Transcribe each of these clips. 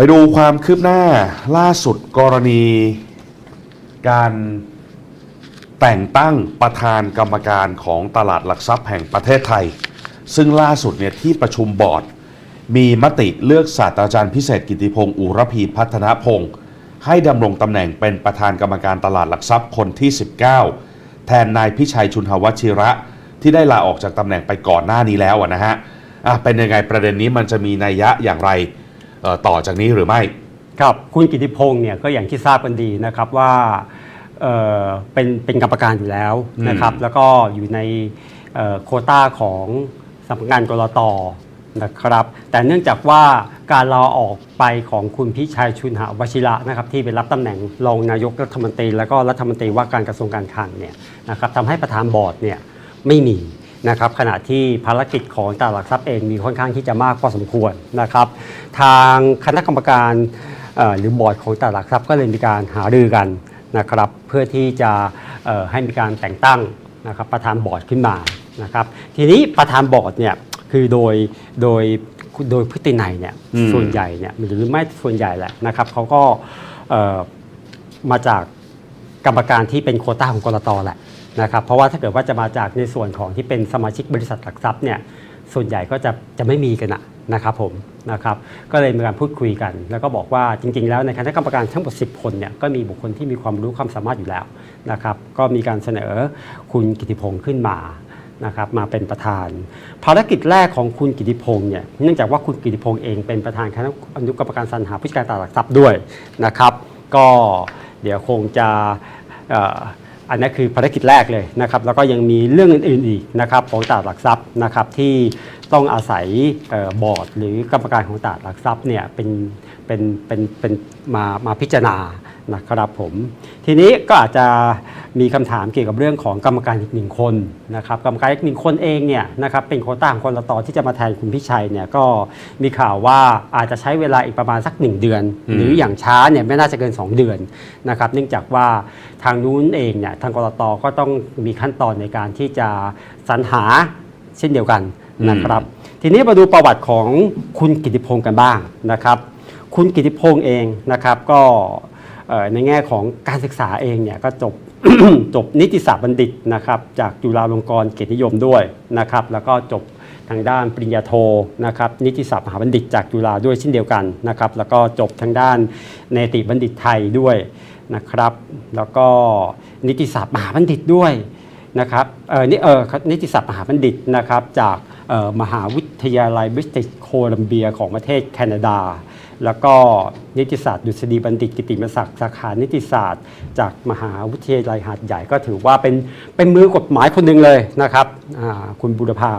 ไปดูความคืบหน้าล่าสุดกรณี การแต่งตั้งประธานกรรมการของตลาดหลักทรัพย์แห่งประเทศไทย ซึ่งล่าสุดเนี่ยที่ประชุมบอร์ด มีมติเลือกศาสตราจารย์พิเศษกิติพงศ์อุรพีพัฒนพงศ์ให้ดำรงตำแหน่งเป็นประธานกรรมการตลาดหลักทรัพย์คนที่ 19 แทนนายพิชัยชุนหวชิระ ที่ได้ลาออกจากตำแหน่งไปก่อนหน้านี้แล้วนะฮะะเป็นยังไงประเด็นนี้มันจะมีนัยยะอย่างไร ต่อจากนี้หรือไม่ครับคุณกิติพงศ์เนี่ยก็อย่างที่ทราบกันดีนะครับว่าเอ่อเป็นเป็นกรรมการอยู่แล้วนะครับ แล้วก็อยู่ในเอ่อโควต้าของสำนักงานกรตนะครับ แต่เนื่องจากว่าการลาออกไปของคุณพิชัยชุนหวชิระนะครับ ที่เป็นรับตำแหน่งรองนายกรัฐมนตรี แล้วก็รัฐมนตรีว่าการกระทรวงการคลังเนี่ยนะครับทำให้ประธานบอร์ดเนี่ยไม่มี นะครับขณะที่ภารกิจของตลาดหลักทรัพย์เองมีค่อนข้างที่จะมากพอสมควรนะครับ ทางคณะกรรมการเอ่อหรือบอร์ดของตลาดหลักทรัพย์ก็เลยมีการหารือกันนะครับ เพื่อที่จะเอ่อให้มีการแต่งตั้งนะครับประธานบอร์ดขึ้นมานะครับ ทีนี้ประธานบอร์ดเนี่ยคือโดยโดยโดยพฤตินัยเนี่ยอืมส่วนใหญ่เนี่ยหรือไม่ส่วนใหญ่แหละนะครับเขาก็เอ่อมาจากกรรมการที่เป็นโควต้าของกรตแหละ นะครับเพราะว่าถ้าเกิดว่าจะมาจากในส่วนของที่เป็นสมาชิกบริษัทหลักทรัพย์เนี่ยส่วนใหญ่ก็จะจะไม่มีกันอะนะครับผมนะครับก็เลยมีการพูดคุยกัน แล้วก็บอกว่าจริง ๆ แล้วในคณะกรรมการทั้งหมด 10 คนเนี่ยก็มีบุคคลที่มีความรู้ความสามารถอยู่แล้วนะครับก็มีการเสนอคุณกิติพงศ์ขึ้นมานะครับมาเป็นประธาน ภารกิจแรกของคุณกิติพงศ์เนี่ยเนื่องจากว่าคุณกิติพงศ์เองเป็นประธานคณะอนุกรรมการสรรหาผู้จัดการตลาดหลักทรัพย์ด้วยนะครับ ก็เดี๋ยวคงจะ อันนี้คือภารกิจแรกเลยนะครับแล้วก็ยังมีเรื่องอื่นๆอีกนะครับของตลาดหลักทรัพย์นะครับที่ต้องอาศัยออบอร์ด หรือกรรมการของตลาดหลักทรัพย์เนี่ยเป็นเป็นเป็นเป็นมามาพิจารณา นะครับผม ทีนี้ก็อาจจะมีคำถามเกี่ยวกับเรื่องของกรรมการอีกหนึ่งคนนะครับกรรมการอีกหนึ่งคนเองเนี่ยนะครับเป็นโควต้าของคนละตอที่จะมาแทนคุณพิชัยเนี่ยก็มีข่าวว่าอาจจะใช้เวลาอีกประมาณสัก 1 เดือนอืมหรืออย่างช้าเนี่ยไม่น่าจะเกิน 2 เดือนนะครับเนื่องจากว่าทางนู้นเองเนี่ยทางกรตก็ต้องมีขั้นตอนในการที่จะสรรหาเช่นเดียวกันนะครับทีนี้มาดูประวัติของคุณกิติพงศ์กันบ้างนะครับ คุณกิติพงศ์เองนะครับก็เอ่อ ในแง่ของการศึกษาเองเนี่ยก็จบจบนิติศาสตร์บัณฑิตนะครับจากจุฬาลงกรณ์เกียรตินิยมด้วยนะครับแล้วก็จบทางด้านปริญญาโทนะครับนิติศาสตร์มหาบัณฑิตจากจุฬาด้วยเช่นเดียวกันนะครับแล้วก็จบทางด้านเนติบัณฑิตไทยด้วยนะครับแล้วก็นิติศาสตร์มหาบัณฑิตด้วยนะครับเออนี่เออนิติศาสตร์มหาบัณฑิตนะครับจากมหาวิทยาลัยบริติชโคลัมเบียของประเทศแคนาดา แล้วก็นิติศาสตร์ดุษฎีบัณฑิตกิติมศักดิ์สาขานิติศาสตร์ จากมหาวิทยาลัยหาดใหญ่ก็ถือว่าเป็นเป็นมือกฎหมายคนหนึ่งเลยนะครับอ่าคุณบุรพา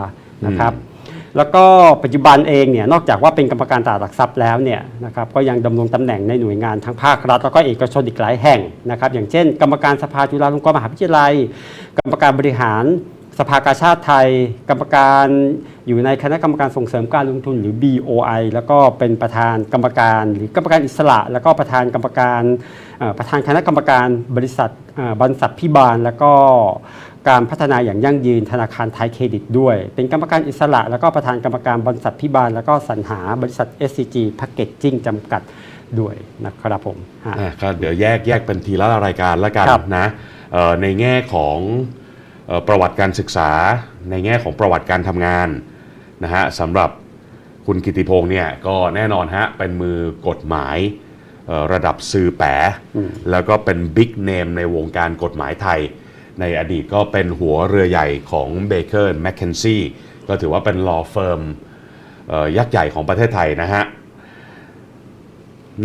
นะครับแล้วก็ปัจจุบันเองเนี่ยนอกจากว่าเป็นกรรมการตลาดหลักทรัพย์แล้วเนี่ยนะครับก็ยังดำรงตำแหน่งในหน่วยงานทั้งภาครัฐแล้วก็เอกชนอีกหลายแห่งนะครับอย่างเช่น กรรมการสภาจุฬาลงกรณ์มหาวิทยาลัย กรรมการบริหารสภากาชาติไทย กรรมการ อยู่ในคณะกรรมการส่งเสริมการลงทุนหรือ BOI แล้วก็เป็นประธานกรรมการ หรือกรรมการอิสระ แล้วก็ประธานกรรมการเอ่อประธานคณะกรรมการบริษัทเอ่อบรรษัทพิบาล แล้วก็การพัฒนาอย่างยั่งยืนธนาคารไทยเครดิตด้วย เป็นกรรมการอิสระ แล้วก็ประธานกรรมการบริษัทพิบาล แล้วก็สรรหาบริษัท SCG Packaging จำกัดด้วยนะครับผมฮะอะก็เดี๋ยวแยกแยกเป็นทีละรายการแล้วกันครับนะเอ่อในแง่ของเอ่อประวัติการศึกษา ในแง่ของประวัติการทำงาน นะฮะสำหรับคุณกิติพงศ์เนี่ยก็แน่นอนฮะเป็นมือกฎหมายเอ่อระดับซือแปะแล้วก็เป็นบิ๊กเนมในวงการกฎหมายไทย ในอดีตก็เป็นหัวเรือใหญ่ของเบเกอร์แมคเคนซี่ก็ถือว่าเป็น law firm เอ่อยักษ์ใหญ่ของประเทศไทยนะฮะ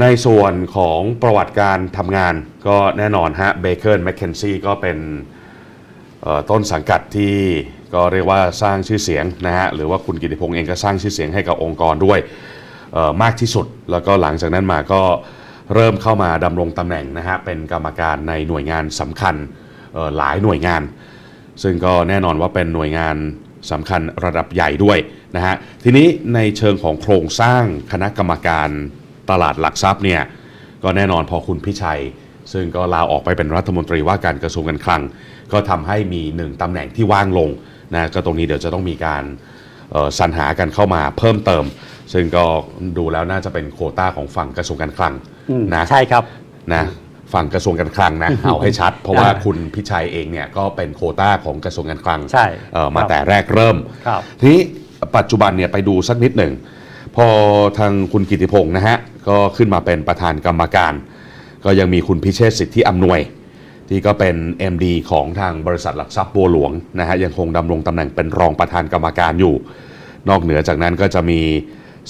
ในส่วนของประวัติการทำงานก็แน่นอนฮะเบเกอร์แมคเคนซี่ก็เป็นเอ่อต้นสังกัดที่ ก็เรียกว่าสร้างชื่อเสียงนะฮะหรือว่าคุณกิติพงศ์เองก็สร้างชื่อเสียงให้กับองค์กรด้วยมากที่สุด แล้วก็หลังจากนั้นมาก็เริ่มเข้ามาดำรงตำแหน่งนะฮะเป็นกรรมการในหน่วยงานสำคัญหลายหน่วยงาน ซึ่งก็แน่นอนว่าเป็นหน่วยงานสำคัญระดับใหญ่ด้วยนะฮะทีนี้ในเชิงของโครงสร้างคณะกรรมการตลาดหลักทรัพย์เนี่ยก็แน่นอนพอคุณพิชัย ซึ่งก็ลาออกไปเป็นรัฐมนตรีว่าการกระทรวงการคลัง ก็ทำให้มีหนึ่งตำแหน่งที่ว่างลง นะก็ตรงนี้เดี๋ยวจะต้องมีการเอ่อสรรหากันเข้ามาเพิ่มเติม ซึ่งก็ดูแล้วน่าจะเป็นโควต้าของฝั่งกระทรวงการคลังอืมนะใช่ครับนะฝั่งกระทรวงการคลังนะเอาให้ชัด เพราะว่าอ่าคุณพิชัยเองเนี่ยก็เป็นโควต้าของกระทรวงการคลังใช่เอ่อมาครับแต่แรกเริ่มครับทีนี้ปัจจุบันเนี่ยไปดูสักนิดหนึ่งพอทางคุณกิติพงศ์นะฮะก็ขึ้นมาเป็นประธานกรรมการ ก็ยังมีคุณพิเชษสิทธิอำนวย ที่ก็เป็น MD ของทางบริษัทหลักทรัพย์บัวหลวงนะฮะยังคงดำรงตำแหน่งเป็นรองประธานกรรมการอยู่ นอกเหนือจากนั้นก็จะมี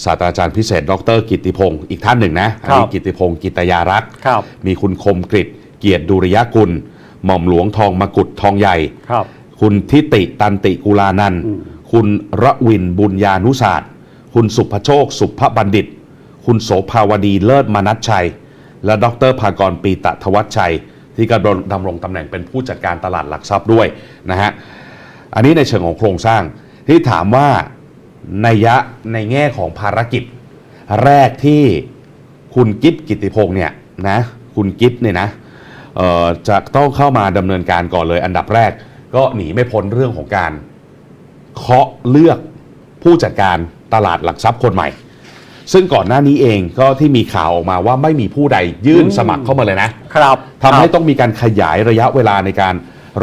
ศาสตราจารย์พิเศษ ดร กิติพงศ์อีกท่านหนึ่งนะอันนี้ครับกิติพงศ์กิตยารักษ์ครับมีคุณคมกริตเกียรติดุริยกุล หม่อมหลวงทองมกุฎทองใหญ่ครับ คุณทิติตันติกุลานันท์อืมคุณระวินบุญญานุศาสตร์คุณสุภโชค สุภบัณฑิต คุณโสภาวดีเลิศมนัชชัย และดรภากรปีตะทวัชชัย ที่กำลังดำรงตำแหน่งเป็นผู้จัดการตลาดหลักทรัพย์ด้วยนะฮะอันนี้ในเชิงของโครงสร้างที่ถามว่าในยะในแง่ของภารกิจ แรกที่คุณกิฟกิติพงศ์เนี่ยนะคุณกิฟเนี่ยนะจะต้องเข้ามาดำเนินการก่อนเลยอันดับแรกก็หนีไม่พ้นเรื่องของการเคาะเลือกผู้จัดการตลาดหลักทรัพย์คนใหม่ ซึ่งก่อนหน้านี้เองก็ที่มีข่าวออกมาว่าไม่มีผู้ใดยื่นอืมสมัครเข้ามาเลยนะครับทำให้ต้องมีการขยายระยะเวลาในการ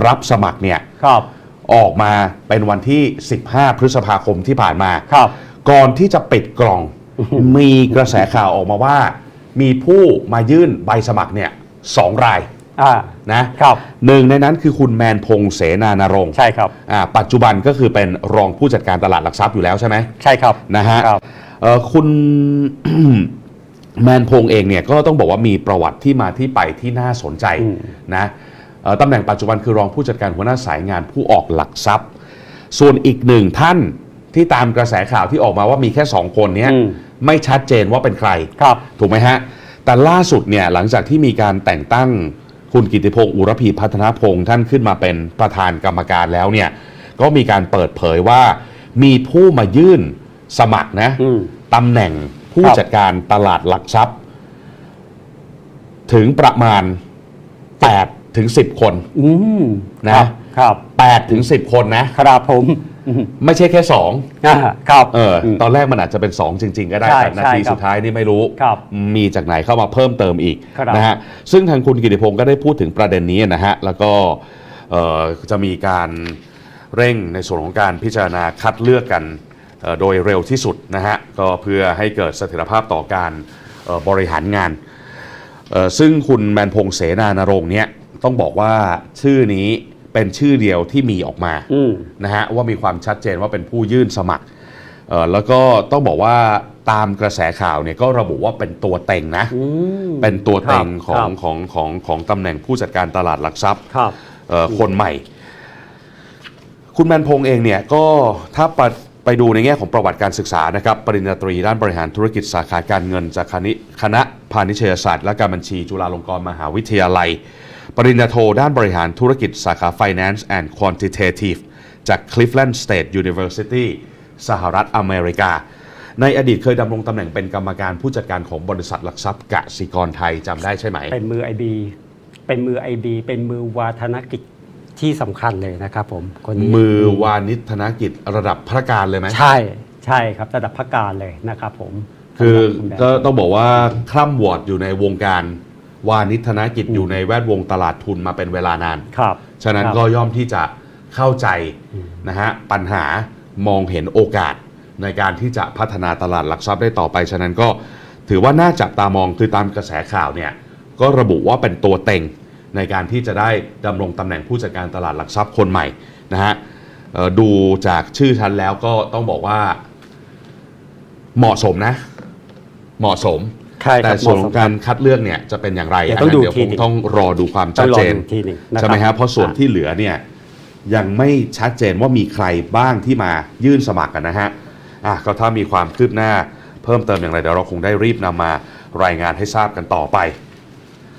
รับสมัครเนี่ยครับ ออกมาเป็นวันที่ 15 พฤษภาคมที่ผ่านมาครับ ก่อนที่จะปิดกล่อง มีกระแสข่าวออกมาว่า มีผู้มายื่นใบสมัครเนี่ยสองราย อ่า นะครับหนึ่งในนั้นคือคุณแมนพงษ์เสนานรงค์ใช่ครับ อ่าปัจจุบันก็คือเป็นรองผู้จัดการตลาดหลักทรัพย์อยู่แล้วใช่ไหม ใช่ครับ นะฮะครับเอ่อคุณ แมนพงษ์เองเนี่ยก็ต้องบอกว่ามีประวัติที่มาที่ไปที่น่าสนใจอืม นะเอ่อตำแหน่งปัจจุบันคือรองผู้จัดการหัวหน้าสายงานผู้ออกหลักทรัพย์ ส่วนอีกหนึ่งท่านที่ตามกระแสข่าวที่ออกมาว่ามีแค่สองคนเนี้ยอืม ไม่ชัดเจนว่าเป็นใคร ครับ ถูกไหมฮะ แต่ล่าสุดเนี่ยหลังจากที่มีการแต่งตั้ง คุณกิติพงศ์อุรพีพัฒนพงศ์ท่านขึ้นมาเป็นประธานกรรมการแล้วเนี่ยก็มีการเปิดเผยว่า มีผู้มายื่นสมัครนะอืมตำแหน่งผู้ครับจัดการตลาดหลักทรัพย์ ถึงประมาณ8ถึง10 คนอืมนะครับครับ8ถึง10 คนนะครับผมอืม ไม่ใช่แค่อ่าครับ2เอออมตอนแรกมันอาจจะเป็น 2 จริง ๆ ก็ได้ใช่แต่นาทีใช่ครับสุดท้ายนี่ไม่รู้ ครับมีจากไหนเข้ามาเพิ่มเติมอีกครับ นะฮะซึ่งทางคุณกิติพงศ์ก็ได้พูดถึงประเด็นนี้นะฮะ แล้วก็เอ่อจะมีการเร่งในส่วนของการพิจารณาคัดเลือกกันเอ่อโดยเร็วที่สุดนะฮะ ก็เพื่อให้เกิดเสถียรภาพต่อการเอ่อบริหารงาน เอ่อซึ่งคุณแมนพงษ์เสนานรงค์เนี่ยต้องบอกว่าชื่อนี้ เป็นชื่อเดียวที่มีออกมาอืมนะฮะว่ามีความชัดเจนว่าเป็นผู้ยื่นสมัครเอ่อแล้วก็ต้องบอกว่าตามกระแสข่าวเนี่ยก็ระบุว่าเป็นตัวเต็งนะอืมเป็นตัวเต็งครับของของของของตำแหน่งผู้จัดการตลาดหลักทรัพย์ครับเอ่อคนใหม่ คุณแมนพงษ์เองเนี่ยก็ถ้าไปไปดูในแง่ของประวัติการศึกษานะครับปริญญาตรีด้านบริหารธุรกิจสาขาการเงินจากคณะคณะพาณิชยศาสตร์ และการบัญชีจุฬาลงกรณ์มหาวิทยาลัย ปริญญาโทด้านบริหารธุรกิจสาขา Finance and Quantitative จาก Cleveland State University สหรัฐอเมริกา ในอดีตเคยดำรงตำแหน่งเป็นกรรมการผู้จัดการของบริษัทหลักทรัพย์กสิกรไทยจำได้ใช่ไหม เป็นมือไอบีเป็นมือไอบีเป็นมือวาธนกิจที่สำคัญเลยนะครับผมคนนี้มือวานิชธนกิจระดับพระการเลยไหมใช่ใช่ครับระดับพักการเลยนะครับผม คือสำหรับณแบงค์ก็ต้องบอกว่าคล่ำวอร์ดอยู่ในวงการ วานิชธนกิจอยู่ในแวดวงตลาดทุนมาเป็นเวลานาน ครับ ฉะนั้นครับก็ย่อมที่จะเข้าใจนะฮะปัญหามองเห็นโอกาสในการที่จะพัฒนาตลาดหลักทรัพย์ได้ต่อไป ฉะนั้นก็ถือว่าน่าจับตามองคือตามกระแสข่าวเนี่ยก็ระบุว่าเป็นตัวเต็งในการที่จะได้ดำรงตำแหน่งผู้จัดการตลาดหลักทรัพย์คนใหม่นะฮะเอ่อดูจากชื่อชั้นแล้วก็ต้องบอกว่าเหมาะสมนะ เหมาะสม ใช่คแต่รับส่วนของเหมาะสมการคัดเลือกเนี่ยจะเป็นอย่างไรเดี๋ยวอันต้องนั้นดูเดี๋ยวทีคงหนึ่ง ต้องรอดูความต้ชัอดงรอเจนดูทีหนึ่งนะใช่ไหมฮะเพราะส่วนที่เหลือเนี่ยยังไม่ชัดเจนว่ามีใครบ้างที่มายื่นสมัครกันนะฮะอะก็ถ้ามีความคืบหน้าเพิ่มเติมอย่างไรเดี๋ยวเราคงได้รีบนำมารายงานให้ทราบกันต่อไป